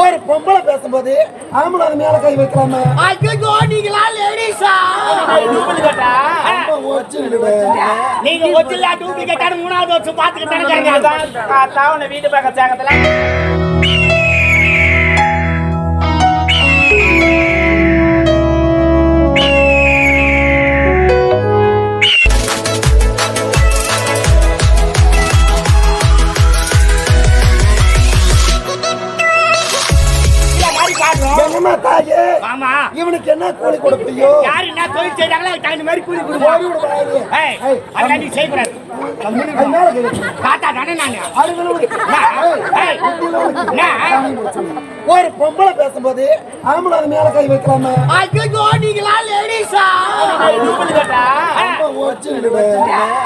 ஒரு பொம்பளை பேசும்போது ஆம்பளை அது மேல கை வைக்கலாமா? ஐயோ நீங்களா லேடிஸா நீங்க ஒச்சில்லா டூப்ளிகேட்டான மூணாவது அதான் தாவன வீட்டு பக்கம் சேகத்துல தாயே? ஆமா இவனுக்கு என்ன கூலி கொடுப்பியோ யாரு என்ன தொழில் செய்றாங்களோ அதுக்கு தகுந்த மாதிரி கூலி கொடுப்போம் ஓடி விடு. ஏய் அதெல்லாம் நீ. தாத்தா தானே நானு? ஒரு பொம்பளை பேசும்போது ஆம்பளை அது மேல கை வைக்கலாமா? ஐயோ நீங்களா லேடிஸா?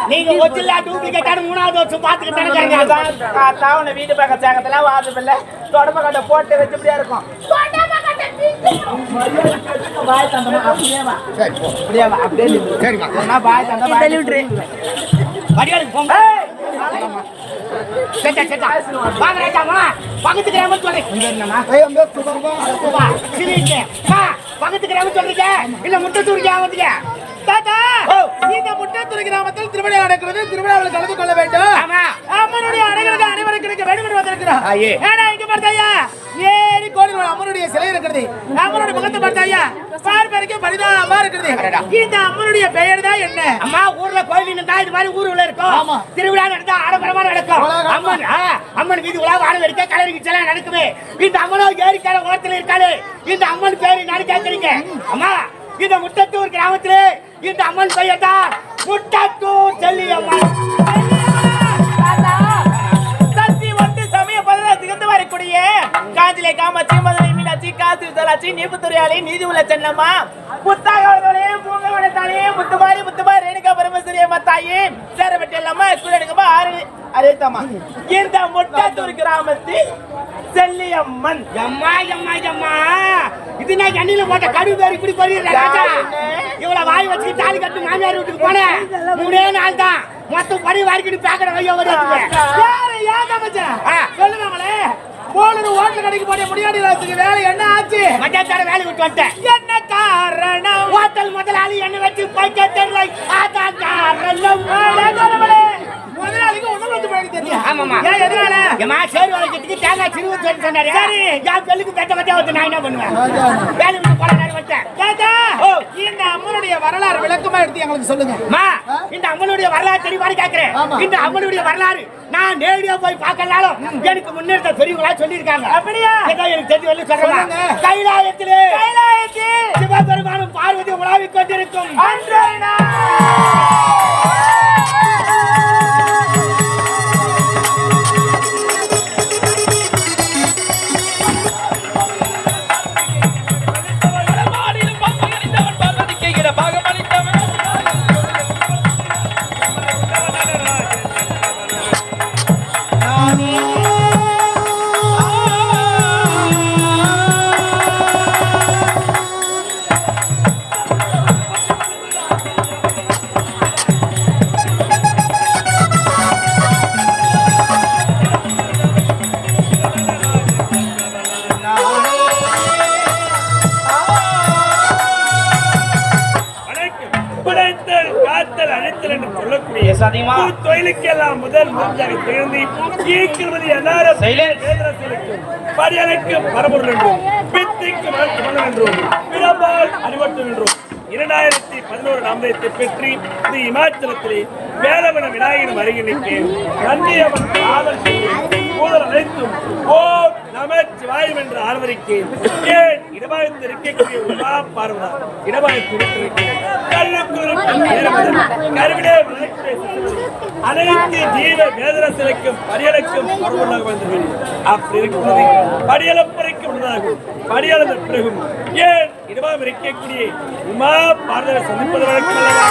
நீங்க ஒச்சில்லா டூப்ளிகேட்டான மூணாவது வருஷம் பாத்துக்கிட்டானுங்க அதான் தாவன வீட்டு பக்கம் சேகத்துல வாசப்பில்ல தொடப்ப கட்ட போட்டு வச்சுப்படியா இருக்கும். பக்கத்து கிராமம் வா, சொல்றீங்க இல்ல முட்டை தூரிக்கா வந்தீங்க தாத்தா. இந்த முட்டத்தூர் கிராமத்தில் திருவிழா நடக்கிறது. திருவிழாவில் கலந்து கொள்ள வேண்டும். ஆமா. அம்மனுடைய அனைவருக்கு அனைவருக்கு கிடைக்க வேண்டும் என்று இங்க பார்த்தாயா ஏறி கோடி அம்மனுடைய சிலை இருக்கிறது. அம்மனுடைய முகத்தை பார்த்தாயா பார்ப்பதற்கு பரிதாபமா இருக்கிறது. இந்த அம்மனுடைய பெயர் தான் என்ன? அம்மா ஊர்ல கோயில் இருந்தா இது மாதிரி ஊருக்குள்ள இருக்கும். திருவிழா நடந்தா ஆடம்பரமா நடக்கும். அம்மன் அம்மன் வீதி உலா வாரம் வெடிக்க கலரிக்கு எல்லாம் நடக்குது இந்த அம்மனோ ஏரிக்கால ஓரத்துல இருக்காளே. இந்த அம்மன் பேரு கேக்குறீங்க அம்மா இந்த முட்டத்தூர் கிராமத்துல இந்த அம்மன் பெயர் தான் முட்டத்தூர் செல்லி அம்மன் சக்தி ஒன்று சமய பதினாறு திகழ்ந்து வரக்கூடிய காஞ்சிலே காமாட்சி மதுரை மீனாட்சி காசி விசாலாட்சி நீப்புத்துறையாளி நீதி உள்ள சென்னம்மா. புத்தாகவர்களே பூங்கவனத்தாலே முத்துமாரி முத்துமாரி ரேணுகா பரமேஸ்வரி அம்மா தாயே சேரப்பட்டி அம்மா சூரியனுக்கம்மா ஆறு அரேத்தம்மா இந்த முட்டத்தூர் கிராமத்தில் செல்லியம்மன் எம்மா எம்மா எம்மா. இது நான் எண்ணெயில போட்ட கடுகு பேர் இப்படி போறீங்க ராஜா? இவ்வளவு வாய் வச்சு தாலி கட்டு மாமியார் வீட்டுக்கு போனேன். மூணே நாள் தான். மொத்தம் படி வாரிக்கிட்டு பேக்கட வைய வருவாங்க யாரு ஏன் தங்கச்சேன் ஆ. சொல்லுங்களே போனது ஹோட்டல் கடைக்கு போட முடியாத வேலை என்ன ஆச்சு? மத்தியானத்தார வேலை விட்டு வந்துட்டேன். என்ன காரணம்? ஹோட்டல் முதலாளி என்ன வச்சு பைக்க தெரியல அதான் காரணம் அடே கடவுளே, முதலாளிக்கு உணவு வந்து போயிட்டு தெரியும் ஆமாமா. ஏன் எதனால ஏமா சேரு வளைக்கிறதுக்கு தேங்காய் சொல்லி சொன்னாரு. சரி. என் பெல்லுக்கு பெத்த பத்தியா வந்து நான் என்ன பண்ணுவேன்? வேலை விட்டு போட நேரம் வச்சேன். ஓ. இந்த அம்மனுடைய வரலாறு விளக்கமா எடுத்து எங்களுக்கு சொல்லுங்க. அம்மா இந்த அம்மனுடைய வரலாறு தெரியுமான்னு கேக்குறேன். இந்த அம்மனுடைய வரலாறு நான் நேரடியா போய் பார்க்கலாலும் எனக்கு முன்னெடுத்த பெரியவங்களா சொல்லியிருக்காங்க. அப்படியா? ஏதோ எனக்கு தெரிஞ்ச வரல சொல்றேன் சொல்லுங்க. கைலாயத்திலே கைலாயத்தில் சிவபெருமானும் பார்வதி உலாவிக் கொண்டிருக்கும். அன்றைய திகழ்ந்து ஈக்கிரமதி வேதரசனுக்கு பரியனுக்கு பரபொருள் என்றும் பித்திக்கு மனம் என்றும் பிறப்பால் அறிவட்டும் என்றும் இரண்டாயிரத்தி பதினோரு நாமதத்தை பெற்று இது இமாச்சலத்திலே வேலவன விநாயகர் வருகின்றே நன்றி அவன் கூதல் அனைத்தும் ஓம் நமச்சிவாயம் என்ற என்று ஆர்வரிக்கு ஏன்? இடபாகத்தில் இருக்கக்கூடிய உமா பார்வதா. இடபாகத்தில் இருக்கிறேன் அனைத்து ஜீவ வேதரசனுக்கும் படியலுக்கும் பருவனாக வந்தது அப்படி இருக்கிறது படியலப்பறைக்கு உள்ளதாகும். படியளந்த பிறகும் ஏன்? இடமாக இருக்கக்கூடிய உமா பார்வதை சந்திப்பது வழக்கம் அல்லவா?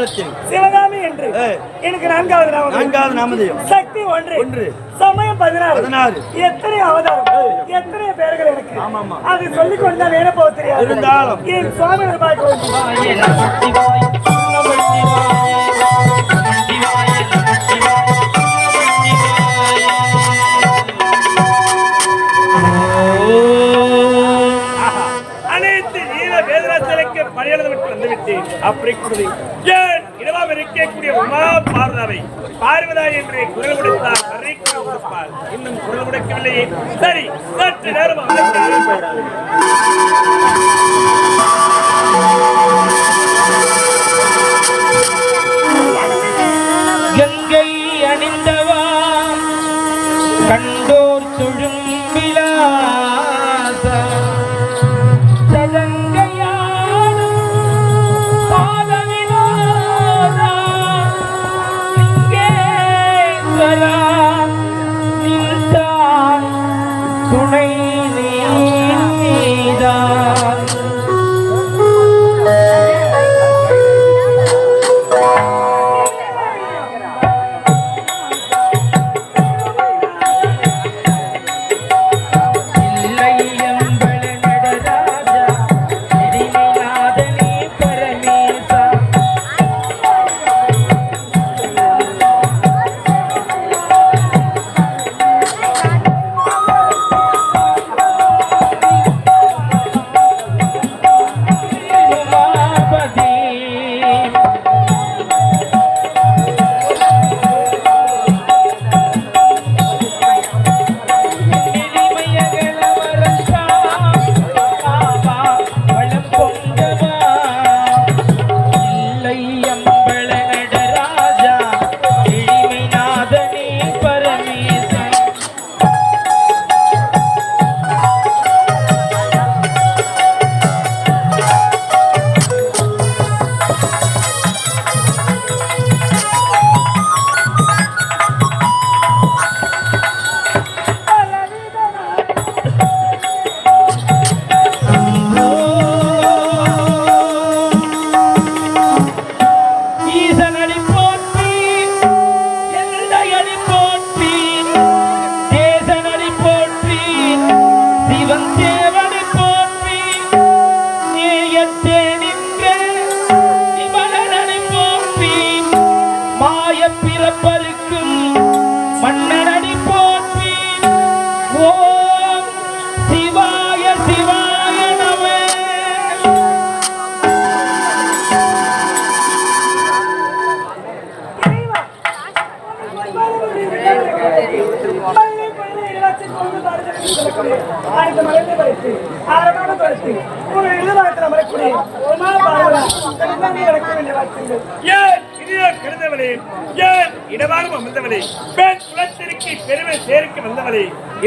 காரணத்தில் சிவகாமி என்று. எனக்கு நான்காவது நாமம். நான்காவது நாமதேயம். சக்தி ஒன்று. ஒன்று. சமயம் பதினாறு. பதினாறு. எத்தனை அவதாரம்? எத்தனை பேர்கள் எனக்கு? ஆமாமா அது சொல்லிக் கொண்டா வேண போக தெரியாது. இருந்தாலும். என் சுவாமி அனைத்து நீல வேதராசலுக்கு மரியாதை விட்டு வந்துவிட்டேன் அப்படி கொடுத்து ஆறுவதா என்று குரல் கொடுத்தார். வரை குரல் கொடுப்பார் இன்னும் குரல் கொடுக்கவில்லையே. சரி சற்று நேரம் அமைச்சர்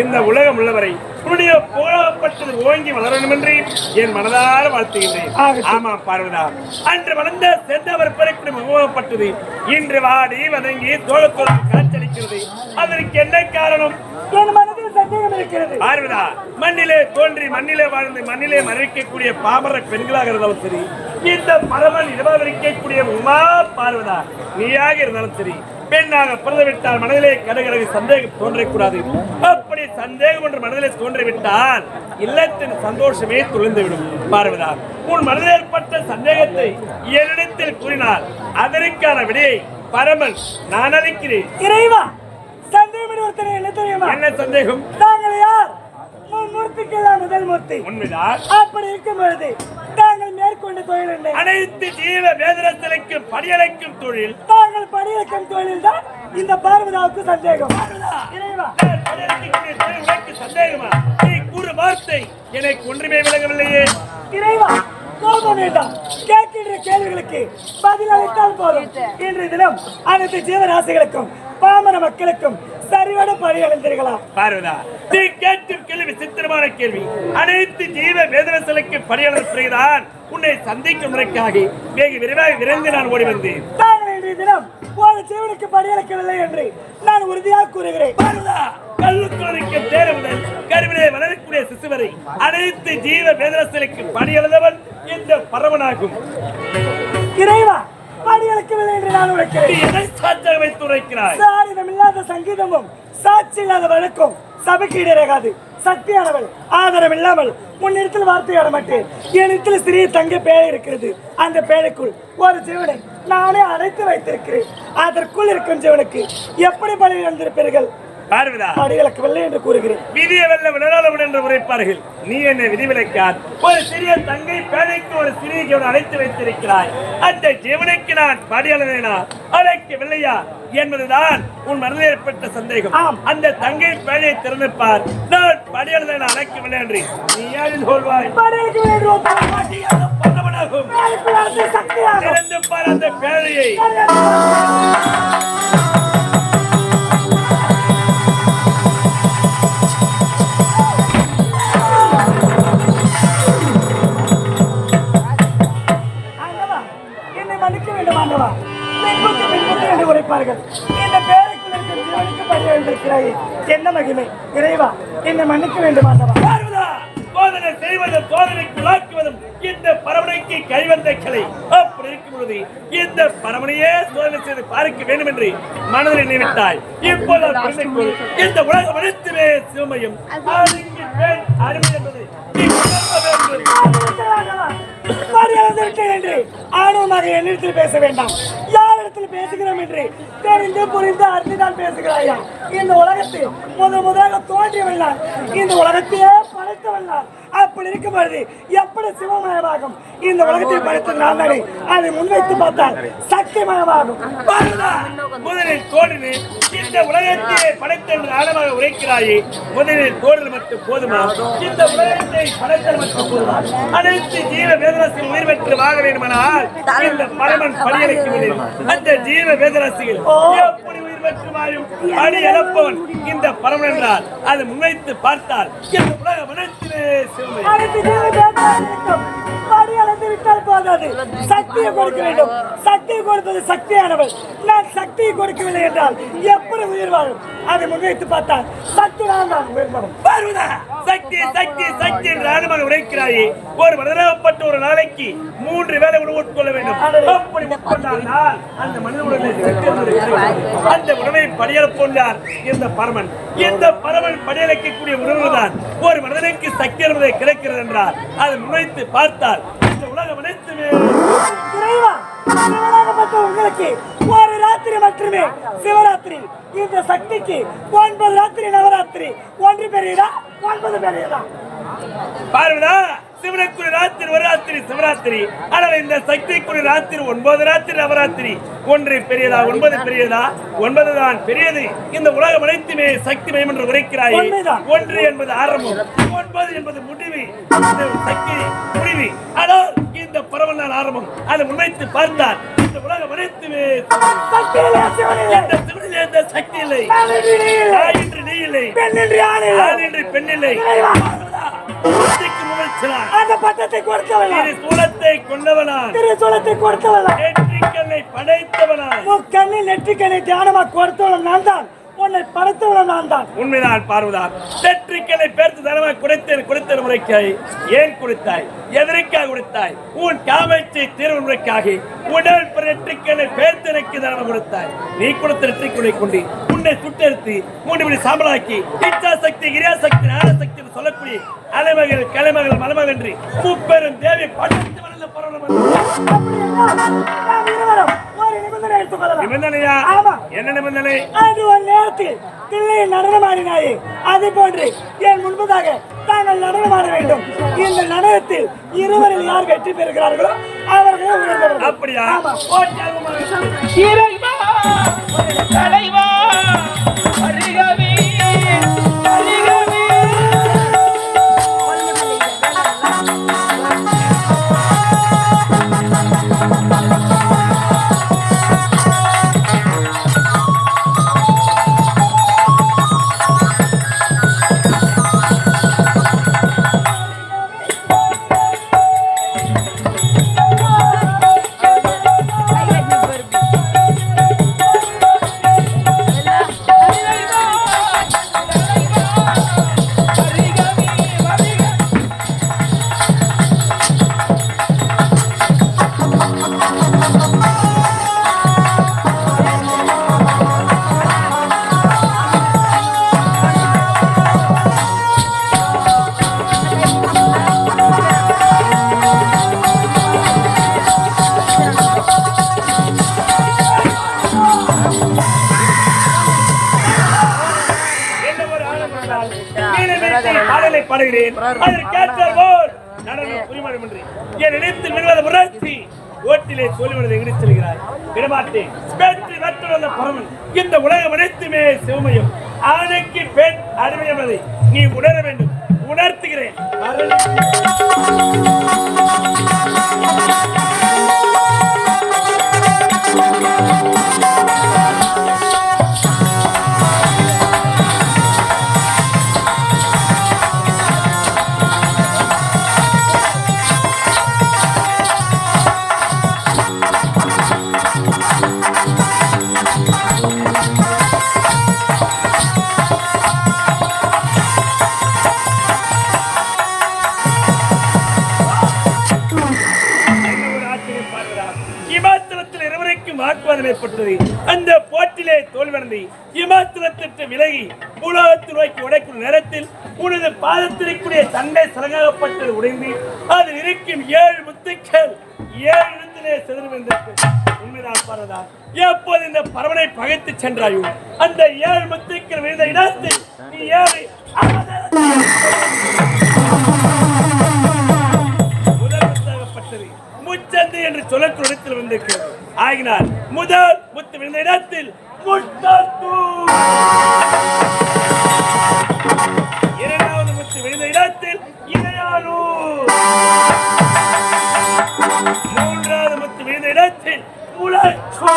இந்த உலகம் உள்ளவரை உன்னுடைய புகழப்பட்டது ஓங்கி வளரணும் என்று என் மனதார வாழ்த்துகின்றேன். ஆமாம் பார்வதா. அன்று வளர்ந்த செந்தவர் பிறப்பிடம் உருவப்பட்டது இன்று வாடி வதங்கி தோளத்தோடு காட்சளிக்கிறது அதற்கு என்ன காரணம்? பார்வதா மண்ணிலே தோன்றி மண்ணிலே வாழ்ந்து மண்ணிலே மறைக்கக்கூடிய பாமர பெண்களாக இருந்தாலும் சரி இந்த பரமன் இடவரிக்கக்கூடிய உமா பார்வதா நீயாக இருந்தாலும் சரி பெண்ணாக பிறந்துவிட்டால் மனதிலே கடுகடகு சந்தேகம் தோன்றக்கூடாது. அப்படி சந்தேகம் ஒன்று மனதிலே தோன்றிவிட்டால் இல்லத்தின் சந்தோஷமே துளிந்துவிடும் பார்வதா உன் மனதில் ஏற்பட்ட சந்தேகத்தை என்னிடத்தில் கூறினால் அதற்கான விடையை பரமன் நான் அளிக்கிறேன். இறைவா சந்தேகம் என்ன சந்தேகம்? தாங்கள் யார்? தான் முதல் மூர்த்தி. உண்மைதான். அப்படி இருக்கும் பொழுது தாங்கள் மேற்கொண்ட தொழில் அனைத்து ஜீவ வேதனத்திற்கும் படியலைக்கும் தொழில். தாங்கள் பணியக்கம் தொழில் தான் இந்த பார்வதாவுக்கு சந்தேகம். சந்தேகமா? நீ கூறு வார்த்தை எனக்கு ஒன்றுமே விளங்கவில்லையே. இறைவா கோபம் வேண்டாம். கேட்கின்ற கேள்விகளுக்கு பதில் அளித்தால் போதும். இன்றைய தினம் அனைத்து ஜீவராசிகளுக்கும் பாமர மக்களுக்கும் சரிவட பணியடைந்திருக்கலாம் பார்வதா நீ கேட்கும் கேள்வி சித்திரமான கேள்வி. அனைத்து ஜீவ படியாளர் பிறகுதான் உன்னை சந்திக்கும் முறைக்காக வெகு விரைவாக விரைந்து நான் ஓடி வந்தேன். தாங்கள் இன்றைய தினம் ஒரு ஜீவனுக்கு பணியளிக்கவில்லை என்று நான் உறுதியாக கூறுகிறேன். பார்வதா கல்லுக்குளருக்கு தேர முதல் கருவிலே வளரக்கூடிய சிசு வரை அனைத்து ஜீவ வேதனத்திற்கு பணியளந்தவன் இந்த பரவனாகும் இறைவா பணியளிக்கவில்லை என்று நான் நீ உழைக்கிறேன் எதை சாட்சியாக வைத்து உரைக்கிறாய்? சாரிதம் இல்லாத சங்கீதமும் சாட்சி இல்லாத வழக்கும் சபைக்கு இடராகாது சக்தியானவள் ஆதரவு இல்லாமல் முன்னிடத்தில் வார்த்தையாட மாட்டேன். என்னிடத்தில் சிறிய தங்க பேழை இருக்கிறது. அந்த பேழைக்குள் ஒரு ஜீவனை நானே அடைத்து வைத்திருக்கிறேன். அதற்குள் இருக்கும் ஜீவனுக்கு எப்படி பலி இழந்திருப்பீர்கள்? பார்வதா? பணிகளுக்கு என்று கூறுகிறேன். விதிய வெல்ல விடலாளவன் என்று உரைப்பார்கள். நீ என்னை விதிவிலக்கார் ஒரு சிறிய தங்கை பேழைக்கு ஒரு சிறிய ஜீவனை அழைத்து வைத்திருக்கிறாய். அந்த ஜீவனுக்கு நான் படியளவேனா? அழைக்கவில்லையா என்பதுதான் உன் மனதில் ஏற்பட்ட சந்தேகம். அந்த தங்கை பேழையை திறந்துப்பார். நான் படியளவேனா? அழைக்கவில்லை என்று. நீ யாரில் சொல்வாய்? பணிகளுக்கு என்று ஒரு உரைப்பார்கள் இந்த பேரைக்குள் இருக்கிற ஜீவனுக்கு பணி எழுந்திருக்கிறாய் என்ன மகிமை? இறைவா என்னை மன்னிக்க வேண்டும் ஆண்டவா. சோதனை செய்வதும் சோதனைக்குள்ளாக்குவதும் இந்த பரமனைக்கு கைவந்த கலை. அப்படி இருக்கும் பொழுது இந்த பரமனையே சோதனை செய்து பார்க்க வேண்டும் என்று மனதில் நினைவிட்டாய் இப்போது. இந்த உலகம் அனைத்துமே சிவமையும். அருமை என்பதை ஆணவமாக என்னிடத்தில் பேச வேண்டாம். யாரிடத்தில் பேசுகிறோம் என்று தெரிந்து புரிந்து அறிந்துதான் பேசுகிறாயா? இந்த உலகத்தில் முதல் முதலாக தோன்றியவன் இந்த உலகத்தையே படைத்தவன் அப்படி இருக்கும் பொழுது எப்படி சிவமயமாகும்? இந்த உலகத்தில் படைத்த தானே அதை முன்வைத்து பார்த்தால் சக்திமயமாகும் முதலில் தோன்றினேன் இந்த உலகத்தையே படைத்த ஆழமாக உரைக்கிறாயே. முதலில் தோன்றல் மட்டும் போதுமா? இந்த உலகத்தை படைத்தல் மட்டும் போதுமா? அனைத்து ஜீவ வேதராசிகள் உயிர் பெற்று வாழ வேண்டுமானால் இந்த பரமன் பணியளிக்கவில்லை அந்த ஜீவ வேதராசிகள் எப்படி பெற்று வாழும் அடி இழப்பவன் இந்த பரமன் என்றால் அதை முன்வைத்து பார்த்தால் இந்த உலகம் அனைத்திலே சிறுமை பணி அளந்து விட்டால் போதாது. சக்தியை கொடுக்க வேண்டும். சக்தியை கொடுப்பது சக்தியானவள் நான் சக்தியை கொடுக்கவில்லை என்றால் எப்படி உயிர் வாழும்? அதை முன்வைத்து பார்த்தால் சக்தி தான் உயிர் வாழும். பார்வதா சக்தி சக்தி சக்தி என்று ஆழமாக உரைக்கிறாயே. ஒரு மனிதனாகப்பட்ட ஒரு நாளைக்கு மூன்று வேளை உணவு உட்கொள்ள வேண்டும். அப்படி உட்கொண்டால் அந்த மனித சக்தி கிடைக்கும். அந்த உணவை படியல் போன்றார் இந்த பரமன். இந்த பரமன் படியலைக்கக்கூடிய உணவு தான் ஒரு மனிதனுக்கு சக்தி என்பதை கிடைக்கிறது என்றால் அதை முன்வைத்து பார்த்தால் இந்த உலகம் அனைத்துமே. இறைவா சிவனாகப்பட்ட உங்களுக்கு ஒரு ராத்திரி மட்டுமே சிவராத்திரி. இந்த சக்திக்கு ஒன்பது ராத்திரி நவராத்திரி. ஒன்று பெரியதா? ஒன்பது பெரியதா? பார்வதா சிவனுக்குரிய ராத்திரி ஒரு ராத்திரி சிவராத்திரி. ஆனால் இந்த சக்திக்குரிய ராத்திரி ஒன்பது ராத்திரி நவராத்திரி. ஒன்று பெரியதா ஒன்பது பெரியதா? ஒன்பது தான் பெரியது. இந்த உலகம் அனைத்துமே சக்தி மயம் என்று உரைக்கிறாயே. ஒன்று என்பது ஆரம்பம் ஒன்பது என்பது முடிவு. சக்தி முடிவு. ஆனால் இந்த பரவல் நாள் ஆரம்பம். அதை முன்வைத்து பார்த்தால் இந்த உலகம் அனைத்துமே இந்த சிவனிலே இந்த சக்தி இல்லை. நான் நீ இல்லை. பெண் இல்லை. அந்த பட்டத்தை கொடுத்தவளா திரு சூலத்தை கொண்டவனான் திருசூலத்தை கொடுத்தவளா நெற்றிக்கல்லை படைத்தவனான் முக்கண்ணி நெற்றிக்கண்ணை தியானமா கொடுத்தவளும். நான் தான் உன்னை படைத்தவளும் நான் தான். உண்மைதான் பார்வதா நெற்றிக்கல்லை பேர்த்து தனமாக குடைத்தேன் குடைத்த முறைக்காய் ஏன் கொடுத்தாய்? எதற்காக கொடுத்தாய்? உன் காமத்தை தீர்வு முறைக்காக உடல் நெற்றிக்கல்லை பேர்த்து எனக்கு தனமாக கொடுத்தாய். நீ கொடுத்த நெற்றிக்கொலை கொண்டு உன்னை சுட்டெடுத்து மூன்று மணி சாம்பலாக்கி இச்சா சக்தி கிரியா சக்தி ஞான சக்தி சொல்லக்கூடிய அலைமகள் கலைமகள் மலமகள் என்று முப்பெரும் தேவி படைத்து வளர்ந்த இருவரும் ஒரு நிபந்தனை எடுத்துக் கொள்ளலாம் நிபந்தனையா? ஆமா. என்ன நிபந்தனை? அன்று ஒரு நேரத்தில் தில்லையில் நடனமாடினாயே. அது போன்று என் முன்பதாக தாங்கள் நடனமாட வேண்டும்? இந்த நடனத்தில் இருவரில் யார் வெற்றி பெறுகிறார்களோ அவர்களே அப்படியா? ஆமா. இறைவா தலைவா பாடுகிறேன். அதற்கேற்றார் போல் நடனம் புரிமணமின்றி என் நினைத்து நிகழாத முராட்சி ஓட்டிலே தோல்விமனதை எங்கடி செல்கிறார். விடமாட்டேன் வெற்றி வெற்றி வந்த பரமன். இந்த உலகம் அனைத்துமே சிவமயம். ஆணைக்கு பெண் அடிமையமதை நீ உணர வேண்டும். உணர்த்துகிறேன். இருவருக்கும் ஏற்பட்டது அந்த போட்டிலே தோல்வடைந்து இமாத்திரத்திற்கு விலகி உலகத்தில் நோக்கி உடைக்கும் நேரத்தில் உனது பாதத்திற்குரிய சண்டை சலங்காகப்பட்டது உடைந்து அதில் இருக்கும் ஏழு முத்துக்கள் ஏழு இடத்திலே செதறி உண்மைதான் பாரதா எப்போது இந்த பரவனை பகைத்து சென்றாயோ அந்த ஏழு முத்துக்கள் விழுந்த இடத்தில் நீ ஏழு முச்சந்தி என்று சொல்லக்கூடிய இடத்தில் வந்திருக்கிறது. ஆகினார் முதல் முத்து விழுந்த இடத்தில் முத்தூ இரண்டாவது முத்து விழுந்த இடத்தில் இணையானூ மூன்றாவது முத்து விழுந்த இடத்தில் முழச்சூ